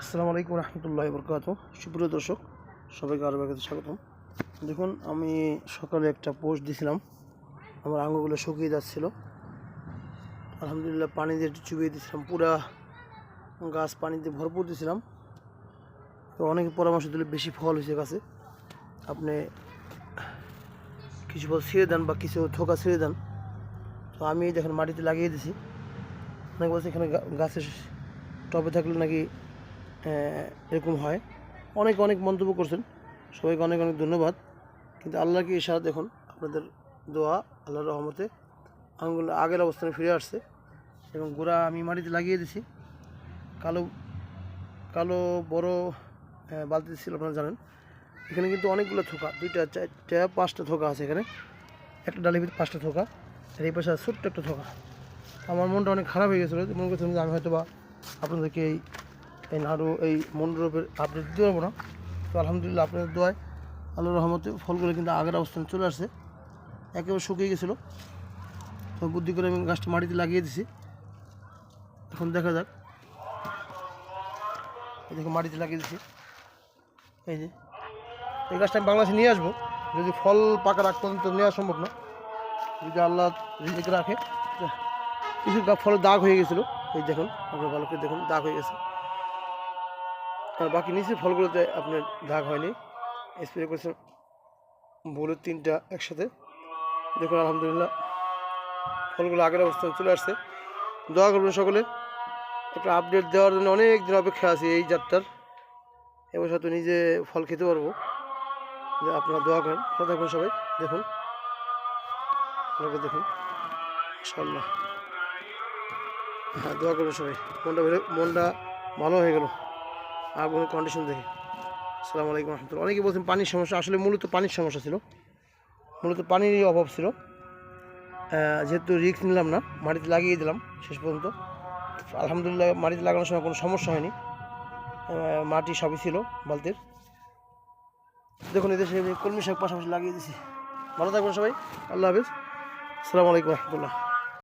আসসালামু আলাইকুম রহমতুল্লাহ বরকাত সুপ্রিয় দর্শক, সবাইকে আরও কাছে স্বাগতম। দেখুন, আমি সকালে একটা পোস্ট দিছিলাম। আমার আঙ্গুগুলো শুকিয়ে যাচ্ছিল। আলহামদুলিল্লাহ পানি দিয়ে একটু চুবিয়ে দিয়েছিলাম পুরা গাছ পানি দিয়ে ভরপুর দিয়েছিলাম তো অনেকে পরামর্শ দিলে বেশি ফল হয়েছে গাছে। আপনি কিছু ফল ছিঁড়ে দেন বা কিছু থোকা ছিঁড়ে দেন। তো আমি দেখেন মাটিতে লাগিয়ে দিছি। অনেক বলছে এখানে গাছের টবে থাকলে নাকি এরকম হয়। অনেক অনেক মন্তব্য করছেন। সবাইকে অনেক অনেক ধন্যবাদ। কিন্তু আল্লাহকে ইশারা দেখুন, আপনাদের দোয়া আল্লাহর রহমতে আঙুল আগের অবস্থানে ফিরে আসছে এবং গোড়া আমি মাটিতে লাগিয়ে দিছি। কালো কালো, বড় বালতি ছিল, আপনারা জানেন। এখানে কিন্তু অনেকগুলো থোকা, দুইটা, চারটা, পাঁচটা থোকা আছে এখানে। একটা ডালের ভিতরে পাঁচটা থোকা, আর এই পাশে ছোট্ট একটা থোকা। আমার মনটা অনেক খারাপ হয়ে গেছিল। মনে করছিলাম যে আমি হয়তো বা আপনাদেরকে এই এই নাড়ু, এই মন্ডপের আপডেট দিতে পারব না। তো আলহামদুলিল্লাহ আপনাদের দোয়ায় আল্লাহ রহমতে ফলগুলো কিন্তু আগের অবস্থানে চলে আসছে। একেবারে শুকিয়ে গেছিল। তো বুদ্ধি করে আমি গাছটা মাটিতে লাগিয়ে দিছি। এখন দেখা যাক। এই দেখো মাটিতে লাগিয়ে দিছি। এই যে। এই গাছটা আমি বাংলাদেশে নিয়ে আসব। যদি ফল পাকা রাখ তো নেওয়া সম্ভব না। যদি আল্লাহ রিজিক রাখে কিছু ফলের দাগ হয়ে গেছিল। এই দেখুন, আপনার ভালো করে দেখুন, দাগ হয়ে গেছে। আর বাকি নিচের ফলগুলোতে আপনার দাগ হয়নি। স্প্রে করেছেন ভুলের তিনটা একসাথে। দেখুন, আলহামদুলিল্লাহ, ফলগুলো আগের অবস্থায় চলে আসছে। দোয়া করবেন সকলে, একটা আপডেট দেওয়ার জন্য অনেক দিন অপেক্ষা আছে এই যাত্রার এবার হয়তো নিজে ফল খেতে পারব। যে আপনারা দোয়া করেন, ভালো থাকবেন সবাই। দেখুন করে দেখুন ইনশাল্লাহ হ্যাঁ দোয়া করবেন সবাই। মনটা মনটা ভালো হয়ে গেল। আগুনের কন্ডিশন দেখে আসসালামু আলাইকুম রহমতুল্লাহ। অনেকে বলছেন পানির সমস্যা। আসলে মূলত পানির সমস্যা ছিল। মূলত পানিরই অভাব ছিল। যেহেতু রিস্ক নিলাম না, মাটিতে লাগিয়ে দিলাম শেষ পর্যন্ত। আলহামদুলিল্লাহ মাটিতে লাগানোর সময় কোনো সমস্যা হয়নি। মাটি সবই ছিল, বালতির। দেখুন, এদেশে কলমি শাক পাশাপাশি লাগিয়ে দিছি ভালো থাকবেন সবাই। আল্লাহ হাফিজ। আসসালামু আলাইকুম রহমতুল্লাহ।